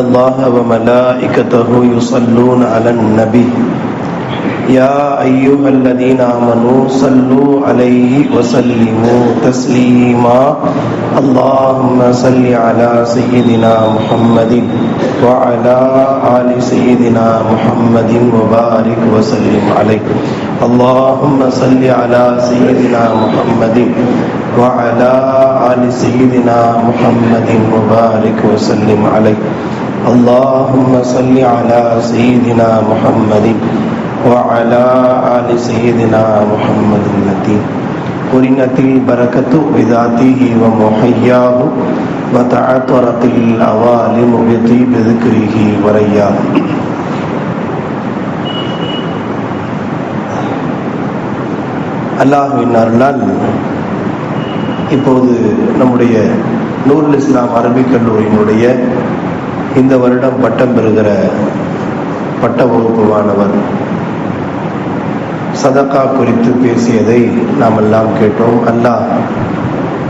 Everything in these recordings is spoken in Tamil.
اللہ و ملائکتہ یصلون علی النبی. یا ایوہ الذین آمنوا صلو علیہ وسلموا تسلیما. اللہم صلی علی سیدنا محمد وعلا آل سیدنا محمد مبارک وسلم علیہ اللہم صلی علی سیدنا محمد وعلا آل سیدنا محمد مبارک وسلم علیہ اللهم صل على سيدنا محمد وعلى آل سيدنا محمد التي قرنت البركة بذاته ومحياه وتعطرت الأوالم بطيب ذكره ورياه அல்லாஹுவின் அருளால் இப்போது நம்முடைய நூருல் இஸ்லாம் அரபிக் கல்லூரியினுடைய இந்த வருடம் பட்டம் பெறுகிற பட்ட வகுப்பு மாணவர் சதக்கா குறித்து பேசியதை நாம் எல்லாம் கேட்டோம். அல்லாஹ்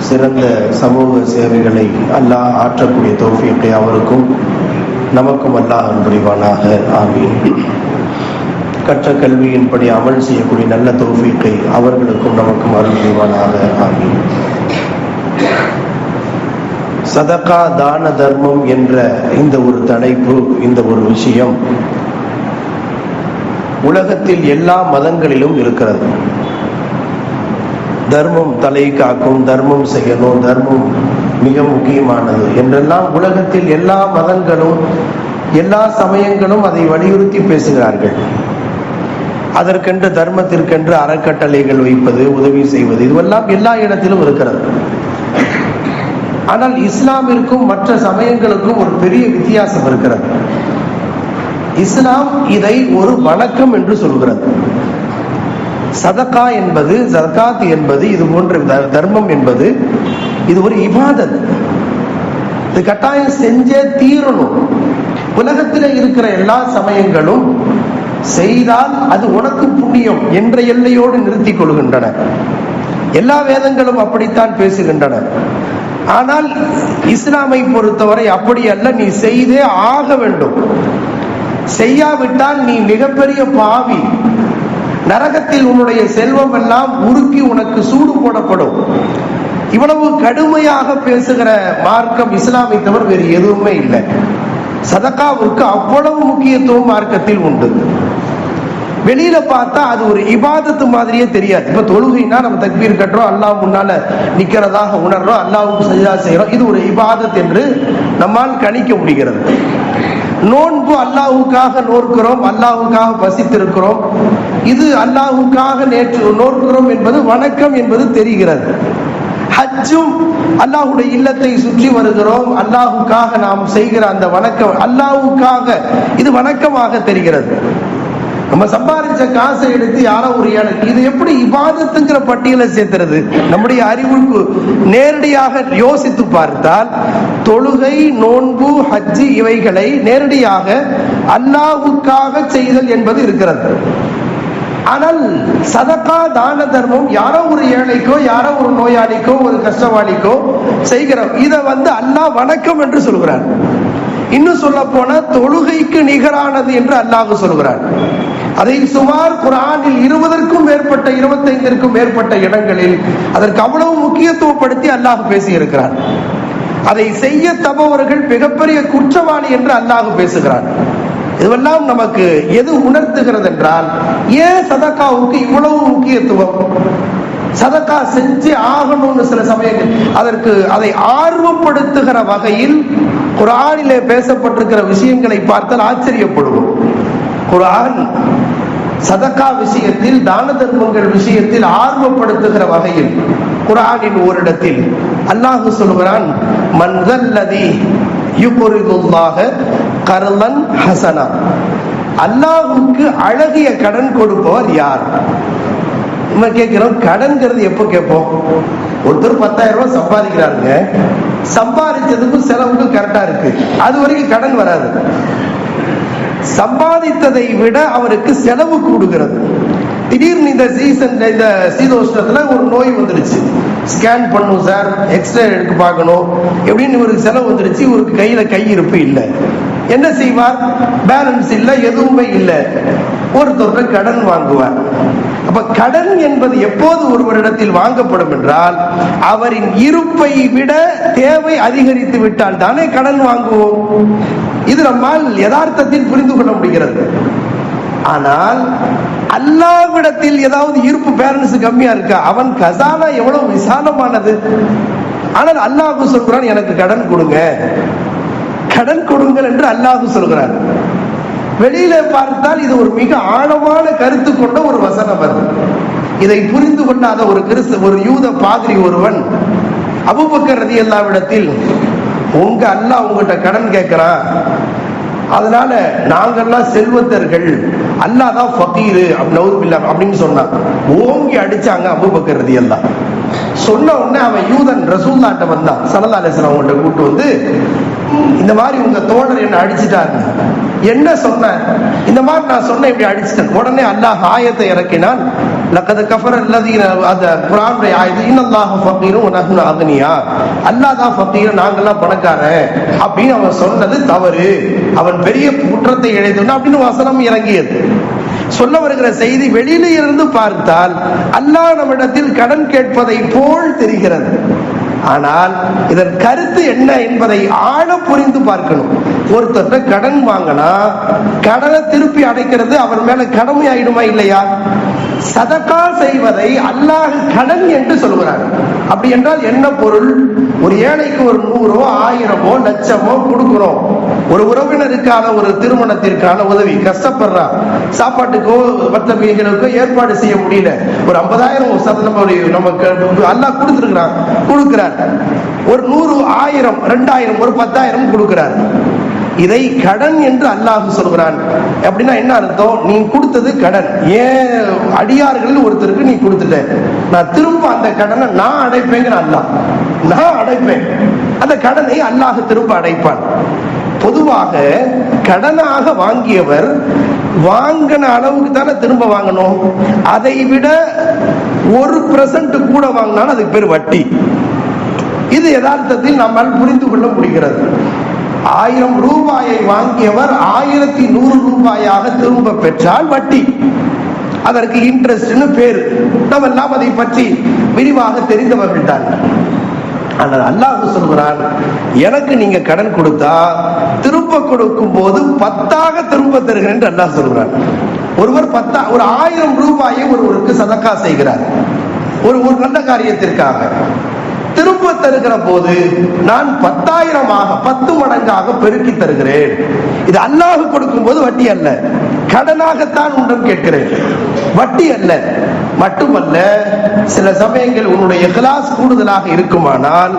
சிறந்த சமூக சேவைகளை அல்லாஹ் ஆற்றக்கூடிய தோஃபியத்தை அவருக்கும் நமக்கும் அல்லாஹ் புரிவானாக ஆமீன். கற்ற கல்வியின்படி அமல் செய்யக்கூடிய நல்ல தோஃபியத்தை அவர்களுக்கும் நமக்கும் அருள் புரிவானாக ஆமீன். சதகா தான தர்மம் என்ற இந்த ஒரு தலைப்பு இந்த ஒரு விஷயம் உலகத்தில் எல்லா மதங்களிலும் இருக்கிறது. தர்மம் தலை காக்கும் தர்மம் செய்யணும் தர்மம் மிக முக்கியமானது என்றெல்லாம் உலகத்தில் எல்லா மதங்களும் எல்லா சமயங்களும் அதை வலியுறுத்தி பேசுகிறார்கள். அதற்கென்று தர்மத்திற்கென்று அறக்கட்டளைகள் வைப்பது உதவி செய்வது இதுவெல்லாம் எல்லா இடத்திலும் இருக்கிறது. ஆனால் இஸ்லாமிற்கும் மற்ற சமயங்களுக்கும் ஒரு பெரிய வித்தியாசம் இருக்கிறது. இஸ்லாம் இதை ஒரு வணக்கம் என்று சொல்கிறது. சதகா என்பது ஜகாத் என்பது இது போன்ற தர்மம் என்பது இது ஒரு இபாதத். இது கட்டாயம் செஞ்சே தீரணும். உலகத்தில் இருக்கிற எல்லா சமயங்களும் செய்தால் அது உனக்கு புண்ணியம் என்ற எல்லையோடு நிறுத்திக் கொள்கின்றன. எல்லா வேதங்களும் அப்படித்தான் பேசுகின்றன. ஆனால் இஸ்லாமை பொறுத்தவரை அப்படி அல்ல நீ செய்தே ஆக வேண்டும். செய்யாவிட்டால் நீ மிகப்பெரிய பாவி. நரகத்தில் உன்னுடைய செல்வம் எல்லாம் உருக்கி உனக்கு சூடு போடப்படும். இவ்வளவு கடுமையாக பேசுகிற மார்க்கம் இஸ்லாமை தவிர வேறு எதுவுமே இல்லை. சதக்காவுக்கு அவ்வளவு முக்கியத்துவம் மார்க்கத்தில் உண்டு. வெளியில பார்த்தா அது ஒரு இபாதத்து மாதிரியே தெரியாது. இப்ப தொழுகைனா நம்ம தக்பீர் கட்டுறோம் அல்லாஹ் முன்னால நிக்கிறதாக உணர்றோம் அல்லாவுக்கு சஜிதா செய்யறோம் இது ஒரு இபாதத் என்று நம்மால் கணிக்க முடிகிறது. நோன்பு அல்லாஹுக்காக நோர்க்கிறோம் அல்லாஹுக்காக பசித்திருக்கிறோம் இது அல்லாஹுக்காக நேற்று நோர்க்கிறோம் என்பது வணக்கம் என்பது தெரிகிறது. ஹஜ்ஜும் அல்லாஹுடைய இல்லத்தை சுற்றி வருகிறோம். அல்லாஹுக்காக நாம் செய்கிற அந்த வணக்கம் அல்லாஹுக்காக இது வணக்கமாக தெரிகிறது. நம்ம சம்பாதிச்ச காசை எடுத்து யாரோ ஒரு ஏழை இது எப்படி இவாதத்துங்கிற பட்டியலை சேர்த்துறது நம்முடைய அறிவுக்கு நேரடியாக யோசித்து பார்த்தால் தொழுகை நோன்பு ஹஜ்ஜி இவைகளை நேரடியாக அல்லாவுக்காக செய்தல் என்பது இருக்கிறது. ஆனால் சதக்கா தான தர்மம் யாரோ ஒரு ஏழைக்கோ யாரோ ஒரு நோயாளிக்கோ ஒரு கஷ்டவாளிக்கோ செய்கிறோம். இதை வந்து அல்லாஹ் வணக்கம் என்று சொல்கிறார். இன்னும் சொல்ல போன தொழுகைக்கு நிகரானது என்று அல்லாஹ் சொல்கிறார் அதை சுமார் குரானில் இருபதற்கும் மேற்பட்ட இருபத்தைந்திற்கும் மேற்பட்ட இடங்களில் அதற்கு அவ்வளவு முக்கியத்துவப்படுத்தி அல்லாஹ் பேசியிருக்கிறார் அதை செய்ய தபவர்கள் மிகப்பெரிய குற்றவாளி என்று அல்லாஹ் பேசுகிறார் இதுவெல்லாம் நமக்கு எது உணர்த்துகிறது என்றால் ஏன் சதக்காவுக்கு இவ்வளவு முக்கியத்துவம்? சதக்கா செஞ்சு ஆகணும்னு சில சமயங்கள் அதற்கு அதை ஆர்வப்படுத்துகிற வகையில் குரானிலே பேசப்பட்டிருக்கிற விஷயங்களை பார்த்தால் ஆச்சரியப்படுவோம். குரான் சதக்கா விஷயத்தில் தான தர்மங்கள் விஷயத்தில் ஆர்வப்படுத்துகிற வகையில் குரானின் ஓரிடத்தில் அல்லாஹு சொல்கிறான் மன்தல்லதி யுகுரிதுல்லாக கர்லன் ஹசனா. அல்லாஹுக்கு அழகிய கடன் கொடுப்பவர் யார்? நம்ம கேட்கிறோம் கடன்கிறது எப்போ கேட்போம்? ஒருத்தர் பத்தாயிரம் ரூபாய் சம்பாதிக்கிறாருங்க. சம்பாதிச்சதுக்கும் செலவுக்கும் கரெக்டா இருக்கு. அது வரைக்கும் கடன் வராது. சம்பாதித்ததை விட அவருக்கு செலவு கூடுகிறது. திடீர்னு இந்த சீசன் இந்த சீதோஷ்ணத்துல ஒரு நோய் வந்துருச்சு. ஸ்கேன் பண்ணும் சார் எக்ஸ்ரே எடுக்க பார்க்கணும். எப்படின்னு இவருக்கு செலவு வந்துருச்சு இவருக்கு கையில கை இருப்பு இல்லை. என்ன செய்வார்? பேலன்ஸ் இல்லை எதுவுமே இல்லை. ஒருத்தர் கடன் வாங்குவார். அப்ப கடன் என்பது எப்போது ஒருவரிடத்தில் வாங்கப்படும் என்றால் அவரின் இருப்பை விட தேவை அதிகரித்து விட்டால் தானே கடன் வாங்குவோம். இது நம்மால் யதார்த்தத்தில் புரிந்து கொள்ள முடிகிறது. ஆனால் அல்லாவிடத்தில் ஏதாவது இருப்பு பேலன்ஸ் கம்மியா இருக்கா? அவன் கசானா எவ்வளவு விசாலமானது? ஆனால் அல்லாஹு சொல்கிறான் எனக்கு கடன் கொடுங்க. கடன் கொடுங்கள் என்று அல்லாஹு சொல்கிறான். வெளியில பார்த்தால் இது ஒரு மிக ஆழமான கருத்து கொண்ட ஒரு வசனம் அது. இதை புரிந்து கொண்டாத ஒரு கிறிஸ்து ஒரு யூத பாதிரி ஒருவன் அபுபக்கர் ரதி அல்லாவிடத்தில் உங்க அல்லா உங்ககிட்ட கடன் கேட்கிறான் அதனால நாங்கெல்லாம் செல்வந்தர்கள். அல்லாஹ் தான் ஃபகீரு. நவுதுபில்லா அப்படின்னு சொன்னான். ஓங்கி அடிச்சாங்க அபுபக்கர் ரதி அல்லாஹ் சொன்ன உடனே அவன் யூதன் ரசூல்லாட்ட வந்தான். சனதாலேசன் அவங்கள்ட்ட கூட்டு வந்து இந்த மாதிரி உங்க தோழர் என்ன அடிச்சிட்டாரு. என்ன சொன்ன இந்த மாதிரி நான் சொன்னேன் இப்படி அடிச்சிட்டேன். உடனே அல்லாஹ் ஆயத்தை இறக்கினான். லக்கது கஃபர் அல்லதீன அந்த குரானுடைய ஆயுதம் இன்னல்லாஹ் ஃபக்கீரும் நஹ்னு அகனியா. அல்லாஹ் தான் ஃபக்கீரும் நாங்கெல்லாம் பணக்காரன். அப்படின்னு அவன் சொன்னது தவறு. அவன் பெரிய குற்றத்தை இழைத்தான் அப்படின்னு வசனம் இறங்கியது. சொல்ல வருகிற செய்தி வெளியில இருந்து பார்த்தால் அல்லாஹ் நம்மிடத்தில் கடன் கேட்பதை போல் தெரிகிறது. ஆனால் இதன் கருத்து என்ன என்பதை ஆழ புரிந்து பார்க்கணும். ஒருத்தர் கடன் வாங்கினா கடனை திருப்பி அடைக்கிறது அவர் மேல கடமை ஆயிடுமா இல்லையா? சதக்கா செய்வதை அல்லாஹ் கடன் என்று சொல்கிறார். அப்படி என்றால் என்ன பொருள்? ஒரு ஏழைக்கு ஒரு நூறோ ஆயிரமோ லட்சமோ கொடுக்கிறோம். ஒரு உறவினருக்கான ஒரு திருமணத்திற்கான உதவி கஷ்டப்படுறான் சாப்பாட்டுக்கோ மற்ற ஏற்பாடு செய்ய முடியல. ஒரு ஐம்பதாயிரம் நம்ம நமக்கு அல்லாஹ் கொடுத்துருக்கிறான் கொடுக்கிறார். ஒரு நூறு ஆயிரம் ரெண்டாயிரம் ஒரு பத்தாயிரம் கொடுக்கிறார். இதை கடன் என்று அல்லாஹ் சொல்கிறான். அப்படின்னா என்ன அர்த்தம்? நீ கொடுத்தது கடன். ஏன் அடியார்கள் ஒருத்தருக்கு நீ கொடுத்துட்ட? நான் திரும்ப அந்த கடனை நான் அடைப்பேங்கிற அல்லாஹ். நான் அடைப்பேன். அந்த கடனை அல்லாஹ் திரும்ப அடைப்பான். பொதுவாக கடனாக வாங்கியவர் வாங்கின அளவுக்கு தானே திரும்ப வாங்கணும். அதை விட ஒரு பிரசன்ட் கூட வாங்கினாலும் அதுக்கு பேர் வட்டி. இது யதார்த்தத்தில் நம்மால் புரிந்து கொள்ள முடிகிறது. ஆயிரம் ரூபாயை வாங்கியவர் ஆயிரத்தி நூறு ரூபாயாக திரும்ப பெற்றால் வட்டி. அதற்கு இன்ட்ரெஸ்ட்னு பேர். நம்ம எல்லாம் அதை பற்றி விரிவாக தெரிந்தவர்கள் தான் ஆனால் அல்லாஹ் சொல்கிறான் எனக்கு நீங்க கடன் கொடுத்தா திரும்ப கொடுக்கும் போது பத்தாக திரும்ப தருகிறேன் என்று அல்லாஹ் சொல்கிறான். ஒருவர் பத்தா ஒரு ஆயிரம் ரூபாயை ஒருவருக்கு சதக்கா செய்கிறார். ஒரு ஒரு நல்ல காரியத்திற்காக. திரும்ப தருகிற போது நான் பத்தாயிரமாக பத்து மடங்காக பெருக்கி தருகிறேன். இது அல்லாஹ் கொடுக்கும் போது வட்டி அல்ல. கடனாகத்தான் உண்டம் கேட்கிறேன். வட்டி அல்ல. மட்டுமல்ல சில சமயங்கள் உன்னுடைய கிளாஸ் கூடுதலாக இருக்குமானால்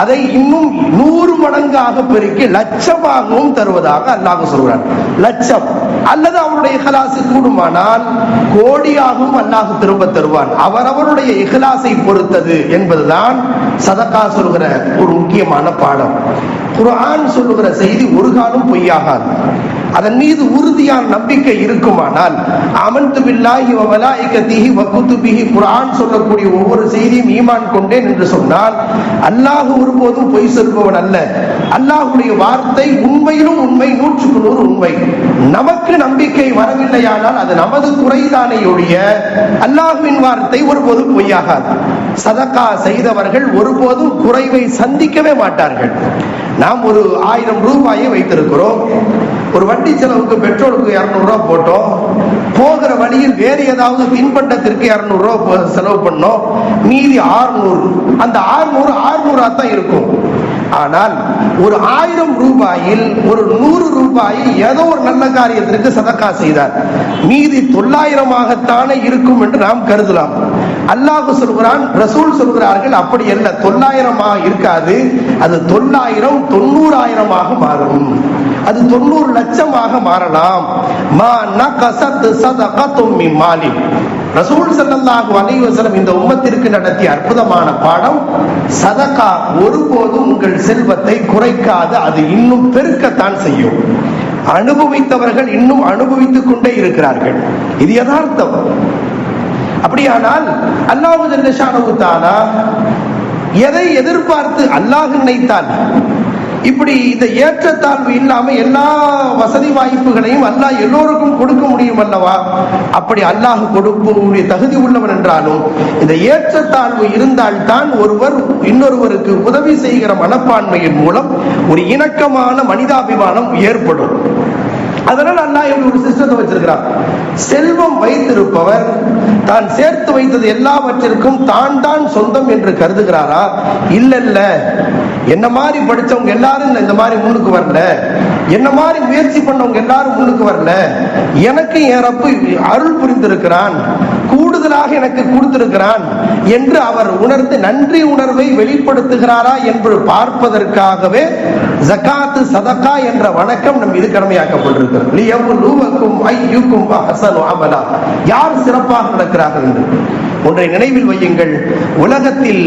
அதை இன்னும் நூறு மடங்காக பெருக்கி லட்சமாகவும் தருவதாக அல்லாஹ் சொல்கிறான் லட்சம். அல்லது அவருடைய இஹலாசு கூடுமானால் கோடியாகவும் அல்லாஹ் திரும்ப தருவான். அவரவருடைய இஹலாசை பொறுத்தது என்பதுதான் சதக்கா சொல்கிற ஒரு முக்கியமான பாடம். குரான் சொல்லுகிற செய்தி ஒரு காலம் பொய்யாகாது. அதன் மீது உறுதியான நம்பிக்கை இருக்குமானால் அமன்து பில்லாஹி வ மலாயிகத்திஹி வ குர்ஆன் சொல்லக்கூடிய ஒவ்வொரு செய்தியும் ஈமான் கொண்டேன் என்று சொன்னால் அல்லாஹ் ஒருபோதும் பொய் சொல்பவன் அல்ல. அல்லாஹ்வுடைய வார்த்தை உண்மையிலும் உண்மை நூற்றுக்கு நூறு உண்மை. நமக்கு நம்பிக்கை வரவில்லையானால் அது நமது குறைதானே ஒழிய அல்லாஹ்வின் வார்த்தை ஒருபோதும் பொய்யாகாது. சதக்கா செய்தவர்கள் ஒருபோதும் குறைவை சந்திக்கவே மாட்டார்கள். நாம் ஒரு ஆயிரம் ரூபாயை வைத்திருக்கிறோம். ஒரு வண்டி செலவுக்கு பெட்ரோலுக்கு இரநூறுவா போட்டோம். போகிற வழியில் வேறு ஏதாவது தின்பண்டத்திற்கு இரநூறுவா செலவு பண்ணோம். மீதி ஆறுநூறு. அந்த ஆறுநூறு ஆறுநூறா தான் இருக்கும். ஆனால் ஒரு ஆயிரம் ரூபாயில் ஒரு நூறு ரூபாய் ஏதோ ஒரு நல்ல காரியத்திற்கு சதக்கா செய்தார். மீதி தொள்ளாயிரமாகத்தானே இருக்கும் என்று நாம் கருதலாம். அல்லாஹ் சொல்கிறான் ரசூல் சொல்கிறார்கள் அப்படி அல்ல தொள்ளாயிரமாக இருக்காது அது தொள்ளாயிரம் தொண்ணூறாயிரமாக மாறும். அது தொண்ணூறு லட்சமாக மாறலாம். மா நகசத் சதகத்தும் மின் மாலி. ரசூல் ஸல்லல்லாஹு அலைவசலம் இந்த உம்மத்திற்கு நடத்திய அற்புதமான பாடம் சதகா ஒருபோதும் உங்கள் செல்வத்தை குறைக்காது அது இன்னும் பெருக்கத்தான் செய்யும். அனுபவித்தவர்கள் இன்னும் அனுபவித்துக் கொண்டே இருக்கிறார்கள். இது யதார்த்தம். அப்படியானால் அல்லாஹு ஜல்லஷானு தாலா எதை எதிர்பார்த்து அல்லாஹ் நினைத்தால் இப்படி இந்த ஏற்றத்தாழ்வு இல்லாம எல்லா வசதி வாய்ப்புகளையும் அல்லாஹ் எல்லோருக்கும் கொடுக்க முடியும் அல்லவா? அப்படி அல்லாஹ் கொடுக்கக்கூடிய தகுதி உள்ளவன் என்றாலும் இந்த ஏற்றத்தாழ்வு இருந்தால்தான் ஒருவர் இன்னொருவருக்கு உதவி செய்கிற மனப்பான்மையின் மூலம் ஒரு இணக்கமான மனிதாபிமானம் ஏற்படும். அதனால் அல்லாஹ் இப்படி ஒரு சிஸ்டத்தை வச்சிருக்கிறான். செல்வம் வைத்திருப்பவர் தான் சேர்த்து வைத்தது எல்லாவற்றிற்கும் தான் தான் சொந்தம் என்று கருதுகிறாரா? இல்ல இல்ல என்ன மாதிரி படிச்சவங்க எல்லாரும் இந்த- இந்த மாதிரி முன்னுக்கு வரல. என்ன மாதிரி முயற்சி பண்ணவங்க எல்லாரும் முன்னுக்கு வரல. எனக்கு என் ரப்பு அருள் புரிந்திருக்கிறான். கூடுதலாக எனக்கு கொடுத்திருக்கிறான் என்று அவர் உணர்ந்து நன்றி உணர்வை வெளிப்படுத்துகிறாரா என்று பார்ப்பதற்காகவே ஜகாத்து சதக்கா என்ற வணக்கம் நம் இது கடமையாக்கப்பட்டிருக்கிறது. லியப்லுவக்கும் ஐயுக்கும் அமலா. யார் சிறப்பாக நடக்கிறார்கள் என்று? ஒன்றை நினைவில் வையுங்கள். உலகத்தில்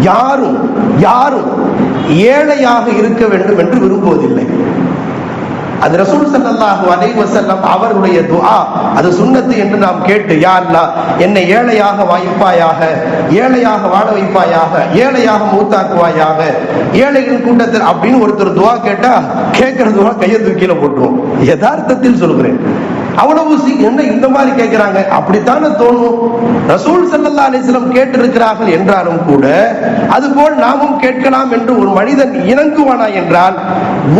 யாரும் யாரும் ஏழையாக இருக்க வேண்டும் என்று விரும்புவதில்லை. அது ரசூல் சல்லாஹு அலைவசல்லம் அவருடைய துஆ. அது சுண்ணத்து என்று நாம் கேட்டு யா என்னை ஏழையாக வாய்ப்பாயாக ஏழையாக வாழ வைப்பாயாக ஏழையாக மூத்தாக்குவாயாக ஏழைகள் கூட்டத்தில் அப்படின்னு ஒருத்தர் துவா கேட்டா கேட்கிற துவா கையை தூக்கில போட்டுருவோம். யதார்த்தத்தில் சொல்கிறேன். அவ்வளவு என்ன இந்த மாதிரி கேட்கிறாங்க அப்படித்தானே தோணும். ரசூல் சல்லா அலிஸ்லம் கேட்டிருக்கிறார்கள் என்றாலும் கூட அதுபோல் நாமும் கேட்கலாம் என்று ஒரு மனிதன் இணங்குவானா என்றால்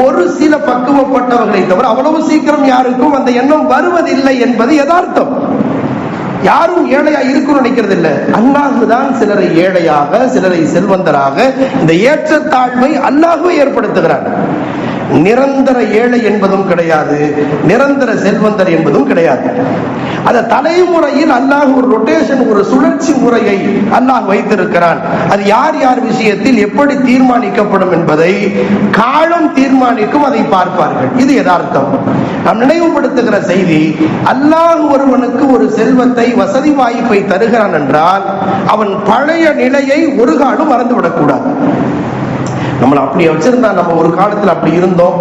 ஒரு சில பக்குவப்பட்டவர்களை தவிர அவ்வளவு சீக்கிரம் யாருக்கும் அந்த எண்ணம் வருவதில்லை என்பது யதார்த்தம். யாரும் ஏழையா இருக்கும் நினைக்கிறது இல்ல அல்லாஹு தான் சிலரை ஏழையாக சிலரை செல்வந்தராக இந்த ஏற்றத்தாழ்வை அல்லாஹுவே ஏற்படுத்துகிறான். நிரந்தர ஏழை என்பதும் கிடையாது நிரந்தர செல்வந்தர் என்பதும் கிடையாது. அந்த தலைமுறையில் அல்லாஹ் ஒரு ரொட்டேஷன் ஒரு சுழற்சி முறையை அல்லாஹ் வைத்திருக்கிறான். அது யார் யார் விஷயத்தில் எப்படி தீர்மானிக்கப்படும் என்பதை காலம் தீர்மானிக்கும் அதை பார்ப்பார்கள். இது யதார்த்தம். நாம் நினைவுபடுத்துகிற செய்தி அல்லாஹ் ஒருவனுக்கு ஒரு செல்வத்தை வசதி வாய்ப்பை தருகிறான் என்றால் அவன் பழைய நிலையை ஒரு காலம் மறந்துவிடக்கூடாது. நம்மளை அப்படி வச்சிருந்தா நம்ம ஒரு காலத்துல அப்படி இருந்தோம்.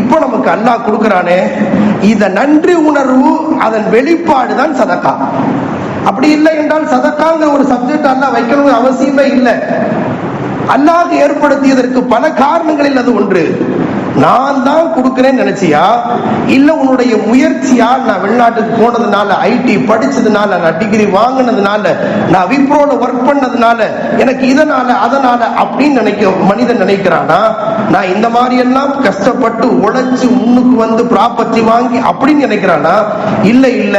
இப்போ நமக்கு அல்லாஹ் கொடுக்கறானே இத நன்றி உணர்வு அதன் வெளிப்பாடு தான் சதக்கா. அப்படி இல்லை என்றால் சதக்காங்கிற ஒரு சப்ஜெக்ட் அல்லாஹ் வைக்கணும்னு அவசியமே இல்லை. அல்லாஹ் ஏற்படுத்தியதற்கு பல காரணங்களில் அது ஒன்று. நான் தான் கொடுக்கிறேன்னு நினைச்சியா? இல்ல உன்னுடைய முயற்சியால் நான் வெளிநாட்டுக்கு போனதுனால ஐடி படிச்சதுனால நான் டிகிரி வாங்கினதுனால நான் விப்ரோல ஒர்க் பண்ணதுனால எனக்கு இதனால அதனால அப்படின்னு நினைக்க மனிதன் நினைக்கிறானா? நான் இந்த மாதிரி எல்லாம் கஷ்டப்பட்டு உழைச்சு முன்னுக்கு வந்து ப்ராப்பர்ட்டி வாங்கி அப்படின்னு நினைக்கிறானா? இல்ல இல்ல.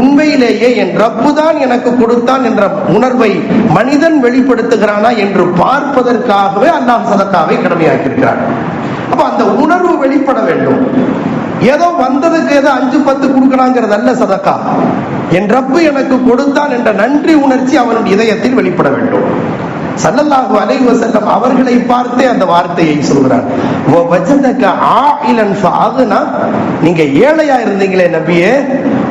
உண்மையிலேயே என் ரப்பு தான் எனக்கு கொடுத்தான் என்ற உணர்வை மனிதன் வெளிப்படுத்துகிறானா என்று பார்ப்பதற்காகவே அல்லாஹ் சதக்காவை கடமையாக்கியிருக்கிறான். அப்ப அந்த உணர்வு வெளிப்பட வேண்டும். ஏதோ வந்ததுக்கு ஏதோ அஞ்சு பத்து கொடுக்கலாங்கிறது அல்ல சதக்கா. என் ரப்பு எனக்கு கொடுத்தான் என்ற நன்றி உணர்ச்சி அவனுடைய இதயத்தில் வெளிப்பட வேண்டும். சல்லல்லாஹு அலைஹி வஸல்லம் அவர்களை பார்த்தே அந்த வார்த்தையை சொல்கிறார். "வ வஜதக ஆயிலன் ஃபாகுனா நீங்க ஏழையா இருந்தீங்களே நபியே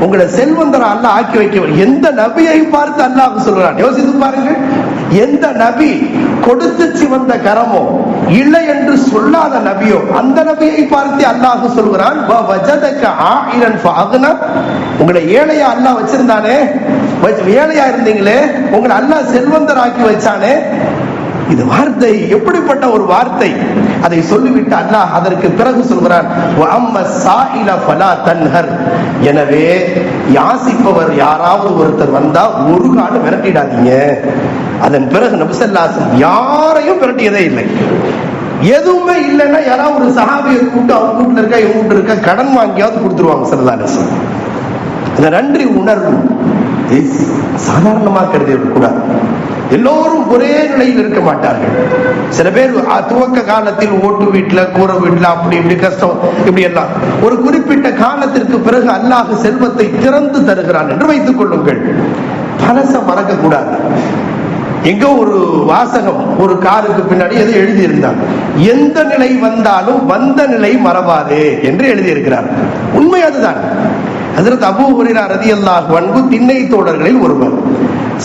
உங்களை செல்வந்தரா அல்லாஹ் ஆக்கி வைக்க எந்த நபியை பார்த்து அல்லாஹ் சொல்கிறான் யோசித்து பாருங்க எந்த நபி கொடுத்து சிவந்த கரமோ இல்லை என்று சொல்லாத நபியோ அந்த நபியை பார்த்து அல்லாஹ் சொல்கிறான் "வ வஜதக ஆயிலன் உங்களை ஏழையா அல்லாஹ் வச்சிருந்தானே? ஏழையா இருந்தீங்களே? உங்களை அல்லாஹ் செல்வந்தராக்கி வச்சானே? இது வார்த்தை எப்படிப்பட்ட ஒரு வார்த்தை? அதை சொல்லிவிட்டு அல்லாஹ் அதற்கு பிறகு சொல்கிறான் அம்ம எனவே யாசிப்பவர் யாராவது ஒருத்தர் வந்தா ஒரு காலம் விரட்டிடாதீங்க அதன் பிறகு நபிசல்லாசன் யாரையும் விரட்டியதே இல்லை. எதுவுமே இல்லைன்னா யாராவது ஒரு சஹாபியை கூட்டு அவங்க வீட்டுல இருக்கா இவங்க வீட்டுல இருக்கா கடன் வாங்கியாவது கொடுத்துருவாங்க சரதாலசன் இந்த நன்றி உணர்வு இதை சாதாரணமா கருதி கூடாது எல்லோரும் ஒரே நிலையில் இருக்க மாட்டார்கள். சில பேர் துவக்க காலத்தில் ஓட்டு வீட்டுல கூற வீட்டுல அப்படி இப்படி கஷ்டம் இப்படி எல்லாம். ஒரு குறிப்பிட்ட காலத்திற்கு பிறகு அல்லாஹ் செல்வத்தை திறந்து தருகிறான் என்று வைத்துக் கொள்ளுங்கள். பழச மறக்க கூடாது எங்க ஒரு வாசகம் ஒரு காருக்கு பின்னாடி எது எழுதி எந்த நிலை வந்தாலும் வந்த நிலை மறவாதே என்று எழுதியிருக்கிறார். உண்மை அதுதான். ஹஜரத் அபூ ரதி அல்லாஹ் அன்ஹு திண்ணை தோழர்களில் ஒருவர்.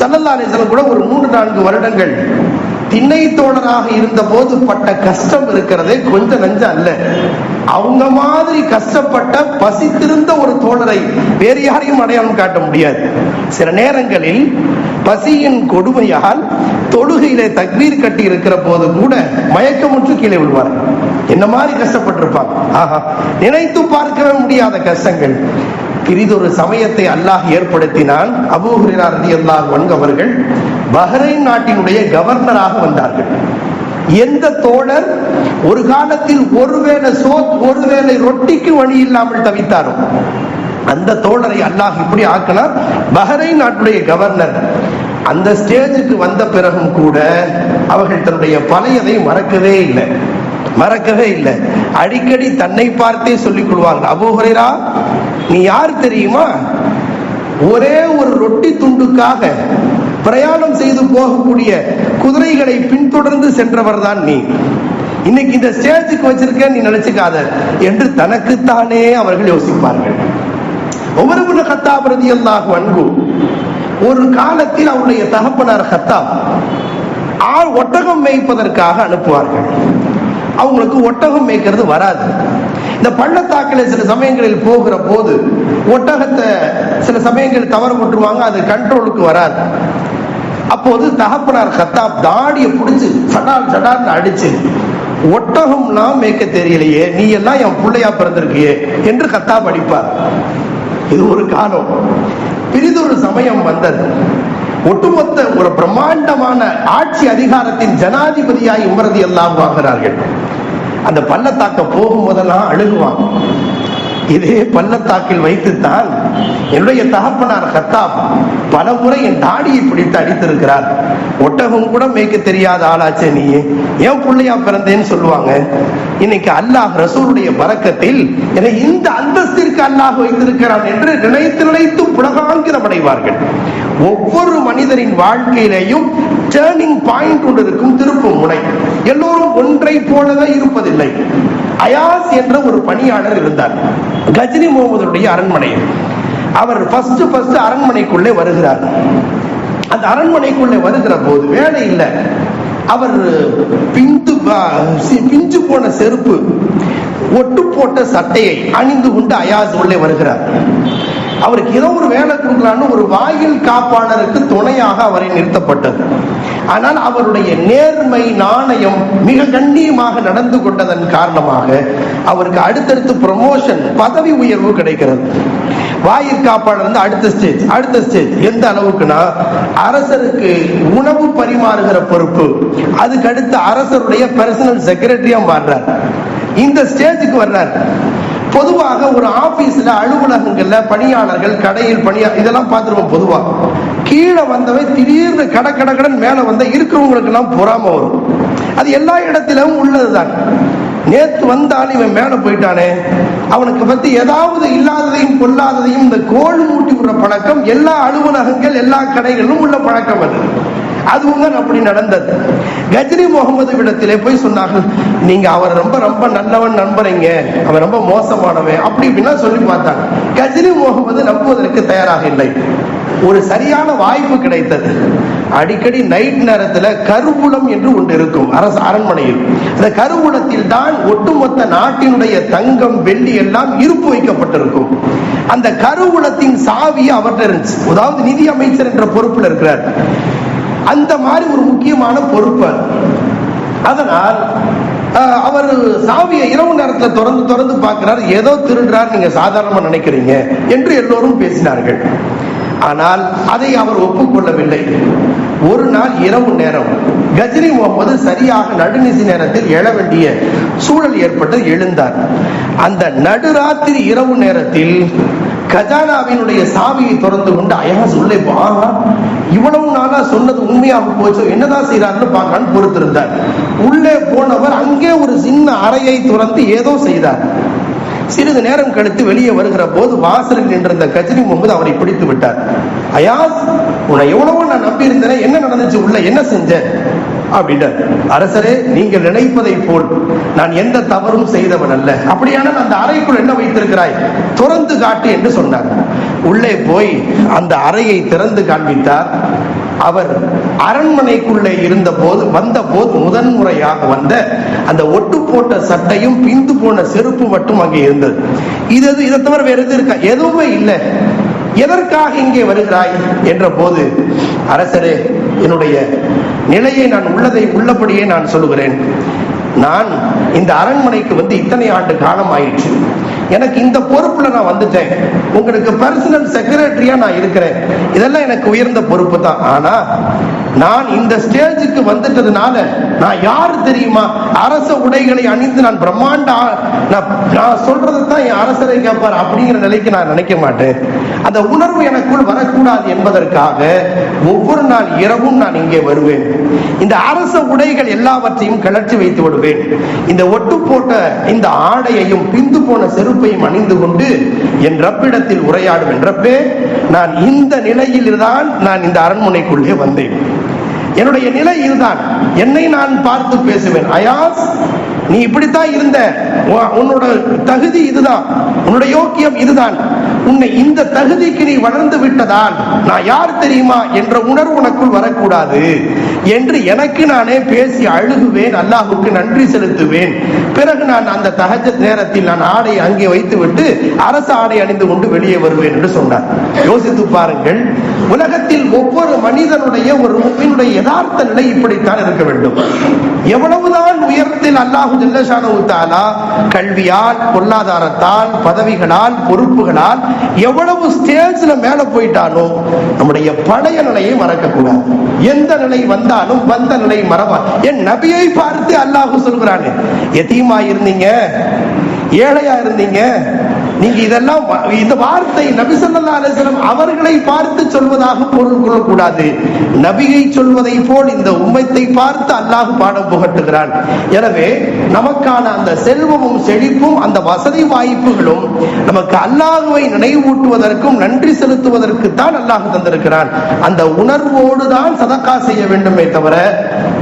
சல்லல்லா அலைஹி கூட ஒரு மூன்று நான்கு வருடங்கள் திண்ணை தோழராக இருந்த போது பட்ட கஷ்டம் இருக்கிறதே கொஞ்சம் நஞ்சம் அல்ல. அவங்க மாதிரி கஷ்டப்பட்ட பசித்திருந்த ஒரு தோழரை வேறு யாரையும் அடையாளம் காட்ட முடியாது. சில நேரங்களில் பசியின் கொடுமையால் தொழுகையிலே தக்பீர் கட்டி இருக்கிற போது கூட மயக்கமுற்று கீழே விழுவார். என்ன மாதிரி கஷ்டப்பட்டிருப்பாங்க ஆஹா நினைத்து பார்க்கவே முடியாத கஷ்டங்கள். பிரிதொரு சமயத்தை அல்லாஹ் ஏற்படுத்தினான். அபூ ஹுரைரா அல்லாஹ் அவர்கள் பஹ்ரைன் நாட்டினுடைய கவர்னராக வந்தார்கள். எந்த தோழர் ஒரு காலத்தில் ஒருவேளை சோத் ஒருவேளை ரொட்டிக்கு வழி இல்லாமல் தவித்தாரோ அந்த தோழரை அல்லாஹ் இப்படி ஆக்கினார். பஹ்ரைன் நாட்டுடைய கவர்னர் அந்த ஸ்டேஜுக்கு வந்த பிறகும் கூட அவர்கள் தன்னுடைய பழையதை மறக்கவே இல்லை. மறக்கவே இல்லை. அடிக்கடி தன்னை பார்த்தே சொல்லிக் கொள்வாங்க அபூஹரா நீ யார் தெரியுமா? ஒரே ஒரு ரொட்டி துண்டுக்காக பிரயாணம் செய்து போகக்கூடிய குதிரைகளை பின்தொடர்ந்து சென்றவர் தான் நீ. இன்னைக்கு இந்த ஸ்டேஜுக்கு வச்சிருக்க நீ நினைச்சுக்காத. என்று தனக்குத்தானே அவர்கள் யோசிப்பார்கள். ஒவ்வொரு கத்தாப் ரதியல்லாஹு அன்பு ஒரு காலத்தில் அவருடைய தகப்பனார் கத்தா ஆள் ஒட்டகம் மேய்ப்பதற்காக அனுப்புவார்கள். அவங்களுக்கு ஒட்டகம் மேய்க்கிறது வராது. இந்த பள்ளத்தாக்கில் சில சமயங்களில் போகிற போது ஒட்டகத்தை சில சமயங்கள் தவறு விட்டுருவாங்க அது கண்ட்ரோலுக்கு வராது. அப்போது தகப்பனார் கத்தாப் தாடியை பிடிச்சி சடால் சடால்னு அடிச்சு ஒட்டகம்லாம் மேய்க்க தெரியலையே நீ எல்லாம் என் பிள்ளையா பிறந்திருக்கியே என்று கத்தாப் அடிப்பார். இது ஒரு காலம். பிரிதொரு சமயம் வந்தது. ஒட்டுமொத்த ஒரு பிரம்மாண்டமான ஆட்சி அதிகாரத்தின் ஜனாதிபதியாய் உமரதி எல்லாம் வாங்குறார்கள் அந்த பள்ளத்தாக்க போகும்போதெல்லாம் அழுகுவான் இதே பள்ளத்தாக்கில் வைத்துத்தான் என்னுடைய தகப்பனார் கத்தாப் பல முறை என் தாடியை பிடித்து அடித்திருக்கிறார். ஒட்டகம் கூட மேய்க்க தெரியாத ஆளாச்சே நீயே. ஏன் பிள்ளையா பிறந்தேன்னு சொல்லுவாங்க. இன்னைக்கு அல்லாஹ் ரசூலுடைய பறக்கத்தில் என்னை இந்த அந்தஸ்திற்கு அல்லாஹ் வைத்திருக்கிறான் என்று நினைத்து நினைத்து புலகாங்கிரம் அடைவார்கள் ஒவ்வொரு மனிதரின் வாழ்க்கையிலேயும் டேர்னிங் பாயிண்ட் ஒன்று இருக்கும் திருப்பு முனை. எல்லோரும் ஒன்றை போலவே இருப்பதில்லை. அயாஸ் என்ற ஒரு பணியாளர் இருந்தார். கஜினி முகமதுடைய அரண்மனையில் அவர் ஃபர்ஸ்ட் ஃபர்ஸ்ட் அரண்மனைக்குள்ளே வருகிறார். அந்த அரண்மனைக்குள்ளே வருகிற போது வேலை இல்லை. அவர் பிந்து பிஞ்சு போன செருப்பு ஒட்டு போட்ட சட்டையை அணிந்து கொண்டு அயாஸ் உள்ளே வருகிறார். அவருக்கு ஏதோ ஒரு வேலை கொடுக்கலான்னு ஒரு வாயில் காப்பாளருக்கு துணையாக அவரை நிறுத்தப்பட்டது. ஆனால் அவருடைய நேர்மை நாணயம் மிக கண்ணியமாக நடந்து கொண்டதன் காரணமாக அவருக்கு அடுத்தடுத்து ப்ரமோஷன் பதவி உயர்வு கிடைக்கிறது. வாயில் காப்பாளர் வந்து அடுத்த ஸ்டேஜ் அடுத்த ஸ்டேஜ் எந்த அளவுக்குன்னா அரசருக்கு உணவு பரிமாறுகிற பொறுப்பு. அதுக்கு அடுத்து அரசருடைய பர்சனல் செக்ரட்டரியா மாறுறார் இந்த ஸ்டேஜுக்கு வர்றார். பொதுவாக ஒரு ஆபீஸ்ல அலுவலகங்கள்ல பணியாளர்கள் கடையில் பணியா இதெல்லாம் பார்த்துருவோம் பொதுவா. கீழே வந்தவன் திடீர்னு கட கட கடன் மேல வந்த இருக்கிறவங்களுக்கு எல்லாம் பொறாம வரும். அது எல்லா இடத்திலும் உள்ளதுதான். நேத்து வந்தான் இவன் மேல போயிட்டானே. அவனுக்கு பத்தி ஏதாவது இல்லாததையும் கொல்லாததையும் இந்த கோல் மூட்டி விடுற பழக்கம் எல்லா அலுவலகங்கள் எல்லா கடைகளிலும் உள்ள பழக்கம் அது. அதுவும் அப்படி நடந்தது. கஜ்ரி முகமது விடத்திலே போய் சொன்னார்கள் நீங்க அவர் ரொம்ப ரொம்ப நல்லவன் நண்பரைங்க அவன் ரொம்ப மோசமானவன். அப்படி இப்படின்னா சொல்லி பார்த்தாங்க. கஜ்ரி முகமது நம்புவதற்கு தயாராக இல்லை. ஒரு சரியான வாய்ப்பு கிடைத்தது. அடிக்கடி நைட் நேரத்துல கருவூலம் என்று ஒன்று இருக்கும் அரசு அரண்மனையில். அந்த கருவூலத்தில் தான் ஒட்டுமொத்த நாட்டினுடைய தங்கம் வெள்ளி எல்லாம் இருப்பு வைக்கப்பட்டிருக்கும். அந்த கருவூலத்தின் சாவி அவர்கிட்ட இருந்துச்சு. அதாவது நிதி அமைச்சர் என்ற பொறுப்பில் இருக்கிறார். அந்த மாதிரி ஒரு முக்கியமான பொறுப்பு அதனால் அஹ், அவர் சாவியை இரவு நேரத்தில் திறந்து திறந்து பார்க்கிறார். ஏதோ திருடுறார் நீங்க சாதாரணமா நினைக்கிறீங்க என்று எல்லோரும் பேசினார்கள். ஆனால் அதை அவர் ஒப்புக்கொள்ளவில்லை. ஒரு நாள் இரவு நேரம் கஜ்ரி முகமது சரியாக நடுநிசி நேரத்தில் எழ வேண்டிய சூழல் ஏற்பட்டு எழுந்தார். அந்த நடுராத்திரி இரவு நேரத்தில் கஜானாவினுடைய சாவியை திறந்து கொண்டு அயாஸ் உள்ளே போ- இவ்வளவு நாளா சொன்னது உண்மையாக போச்சு என்னதான் செய்யறாருன்னு பார்க்கலான்னு பொறுத்திருந்தார். உள்ளே போனவர் அங்கே ஒரு சின்ன அறையை துறந்து ஏதோ செய்தார். சிறிது நேரம் கழித்து வெளியே வருகிற போது வாசலில் நின்றிருந்த கஜினி முகமது அவரை பிடித்து விட்டார். அயாஸ் உன்னை எவ்வளவோ நான் நம்பி இருந்தேன் என்ன நடந்துச்சு உள்ள என்ன செஞ்ச? அப்படின்ட்டார் அரசரே நீங்கள் நினைப்பதை போல் நான் எந்த தவறும் செய்தவன் அல்ல. அப்படியானால் அந்த அறைக்குள் என்ன வைத்திருக்கிறாய்? திறந்து காட்டு என்று சொன்னார். உள்ளே போய் அந்த அறையை திறந்து காண்பித்தார். அவர் அரண்மனைக்குள்ளே இருந்த போது வந்த போது முதன்முறையாக வந்த அந்த ஒட்டு போட்ட சட்டையும் பிந்து போன செருப்பு மட்டும் அங்கே இருந்தது. இது எது- இதை தவிர வேற எது இருக்கா? எதுவுமே இல்லை. எதற்காக இங்கே வருகிறாய்? என்ற போது அரசரே என்னுடைய நிலையை நான் உள்ளதை உள்ளபடியே நான் சொல்லுகிறேன். நான் இந்த அரண்மனைக்கு வந்து இத்தனை ஆண்டு காலம் ஆயிடுச்சு எனக்கு இந்த பொறுப்புல நான் வந்துட்டேன். உங்களுக்கு பர்சனல் செக்ரட்டரியா நான் இருக்கிறேன். இதெல்லாம் எனக்கு உயர்ந்த பொறுப்பு தான். ஆனா நான் இந்த ஸ்டேஜுக்கு வந்துட்டதுனால நான் யாரு தெரியுமா? அரச உடைகளை அணிந்து நான் பிரம்மாண்ட நான் நான் தான் என் அரசரை கேட்பார் அப்படிங்கிற நிலைக்கு நான் நினைக்க மாட்டேன். அந்த உணர்வு எனக்குள் வரக்கூடாது என்பதற்காக ஒவ்வொரு நாள் இரவும் நான் இங்கே வருவேன். இந்த அரச உடைகள் எல்லாவற்றையும் கிளர்ச்சி வைத்து விடுவேன். இந்த ஒட்டு போட்ட இந்த ஆடையையும் பிந்து போன செருப்பையும் அணிந்து கொண்டு என் ரப்பிடத்தில் உரையாடும் என்றப்பே நான் இந்த நிலையில் தான் நான் இந்த அரண்மனைக்குள்ளே வந்தேன். என்னுடைய நிலை இதுதான். என்னை நான் பார்த்து பேசுவேன். அயாஸ் நீ இப்படித்தான் இருந்த. உன்னோட தகுதி இதுதான். உன்னோட யோக்கியம் இதுதான். உன்னை இந்த தகுதிக்கு நீ வளர்ந்து விட்டதால் நான் யார் தெரியுமா என்ற உணர்வு உனக்குள் வரக்கூடாது என்று எனக்கு நானே பேசி அழுகுவேன் அல்லாஹுக்கு நன்றி செலுத்துவேன். பிறகு நான் அந்த தகஜ நேரத்தில் நான் ஆடை அங்கே வைத்துவிட்டு அரசு ஆடை அணிந்து கொண்டு வெளியே வருவேன் என்று சொன்னார். யோசித்து பாருங்கள் உலகத்தில் ஒவ்வொரு மனிதனுடைய ஒரு முப்பினுடைய யதார்த்த நிலை இப்படித்தான் இருக்க வேண்டும். எவ்வளவுதான் உயரத்தில் அல்லாஹு ஜல்லஷானு தாலா கல்வியால் பொருளாதாரத்தால் பதவிகளால் பொறுப்புகளால் எவ்வளவு ஸ்டேஜ்ல மேல போயிட்டாலும் நம்முடைய பழைய நிலையை மறக்க கூடாது எந்த நிலை வந்தாலும் வந்த நிலை மறவா. என் நபியை பார்த்து அல்லாஹு சொல்கிறானே எத்தீமா இருந்தீங்க? ஏழையா இருந்தீங்க? நீங்க இதெல்லாம் இந்த வார்த்தை நபி ஸல்லல்லாஹு அலைஹி அவர்களை பார்த்து சொல்வதாக பொருள் கொள்ளக்கூடாது. நபியை சொல்வதை போல் இந்த உம்மத்தை பார்த்து அல்லாஹ் பாடம் புகட்டுகிறான். எனவே நமக்கான அந்த செல்வமும் செழிப்பும் அந்த வசதி வாய்ப்புகளும் நமக்கு அல்லாஹுவை நினைவூட்டுவதற்கும் நன்றி செலுத்துவதற்கு தான் அல்லாஹ் தந்திருக்கிறான். அந்த உணர்வோடு தான் சதக்கா செய்ய வேண்டுமே தவிர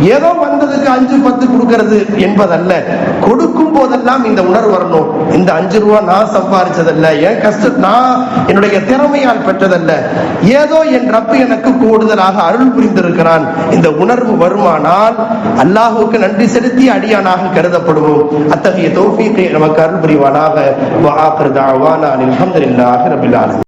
ஏதோ வந்ததுக்கு அஞ்சு பத்து கொடுக்கறது என்பதல்ல. கொடுக்கும் போதெல்லாம் இந்த உணர்வு வரணும். இந்த அஞ்சு ரூபா நான் சம்பாதிச்சதல்ல என் கஷ்ட நான் என்னுடைய திறமையால் பெற்றதல்ல. ஏதோ என் ரப்பு எனக்கு கூடுதலாக அருள் புரிந்திருக்கிறான். இந்த உணர்வு வருமானால் அல்லாஹுக்கு நன்றி செலுத்தி அடியானாக கருதப்படுவோம். அத்தகைய தோஃபீக்கை நமக்கு அருள் புரிவானாக. வஆகிரு தஅவானா அல்ஹம்துலில்லாஹி